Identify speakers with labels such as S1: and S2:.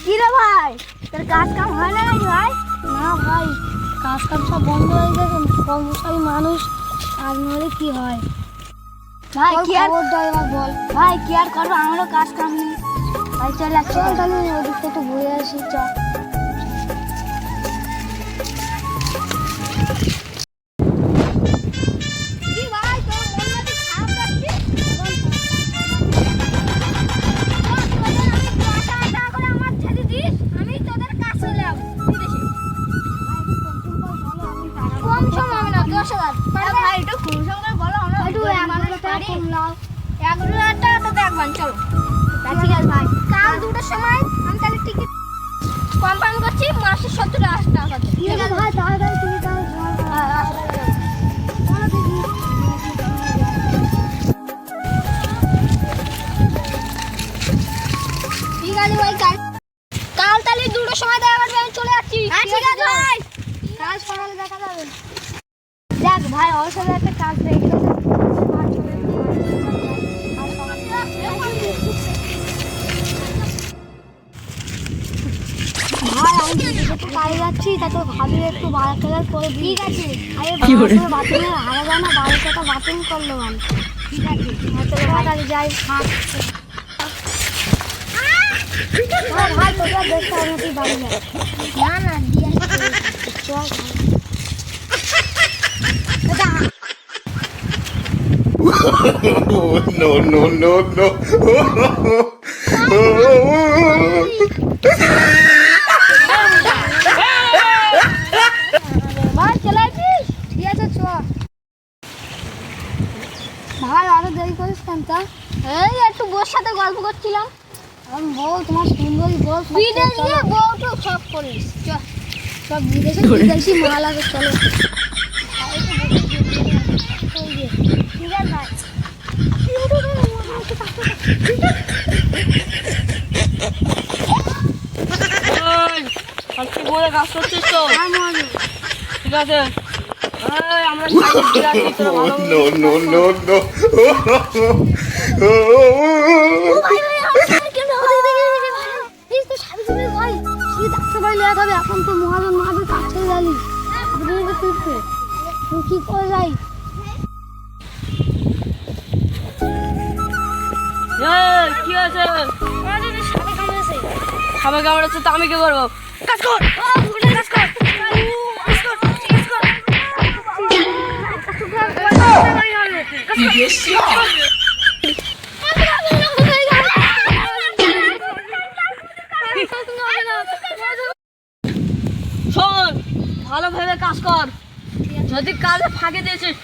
S1: ভাই? তোর কাজ কাম হয় না নাকি ভাই?
S2: না ভাই কাজ কাম সব বন্ধ হয়ে গেছে কর্মচারী মানুষ কাজ নলে কি হয়?
S1: ভাই কি আর
S2: বল।
S1: ভাই কি আর করব? আমারও কাজ কাম নেই। ভাই চল
S2: চল তাহলে ওদিকটা একটু ঘুরে আসি চল নাও।
S1: এগারো হাজার টাকা তো দেখবেন চলো। ঠিক আছে ভাই। কাল দুটোর সময় আমি তাহলে টিকিট কনফার্ম করছি মাসে সত্তর আশি টাকা
S2: ঠিক আছে ভাই তাড়াতাড়ি তুমি তাহলে ঘর
S1: হ্যাঁ, ঠিক আছে ভাই কাল কাল তাহলে দুটোর সময় দেখা করবে আমি চলে যাচ্ছি। ঠিক আছে ভাই।
S2: কাজ সকালে দেখা যাবে।
S1: দেখ ভাই ওর একটা কাজ পেয়ে গেছে
S2: কাজে যাচ্ছি তা তো ভাবি একটু বারো টাকার করে ঠিক আছে। আরে বাথরুমে হারা যায় না? বারো টাকা বাথরুম করল মানে। ঠিক আছে হ্যাঁ, তাহলে যাই থাক হ্যাঁ, ভাই তোরা দেখতে হবে না তুই বাড়ি
S1: না না দিয়ে
S2: চল
S3: Oh, no, no, no, no.
S1: ভাই চলে আসিস
S2: ঠিক আছে চ ভাই আরও দেরি করিস কেন তা?
S1: এই একটু বোর সাথে গল্প করছিলাম।
S2: আমি বল তোমার সুন্দরী বল সব
S1: বিদেশ করিস। চল
S2: সব বিদেশে বিদেশি মাল আছে চলো।
S1: ঠিক আছে ভাই
S4: কি বলে কাজ করছিস তো?
S2: হ্যাঁ
S4: ঠিক আছে।
S2: এখন তো মহাজন মহাজন কাছে বিদেশে কি করে যাই
S4: এই, কি আছে।
S2: সাপে কামড়েছে
S4: কামড়াচ্ছে তো আমি কি করব? কাজ কর! শোন ভালো ভেবে কাজ কর। যদি কাজে ফাঁকে দিয়েছিস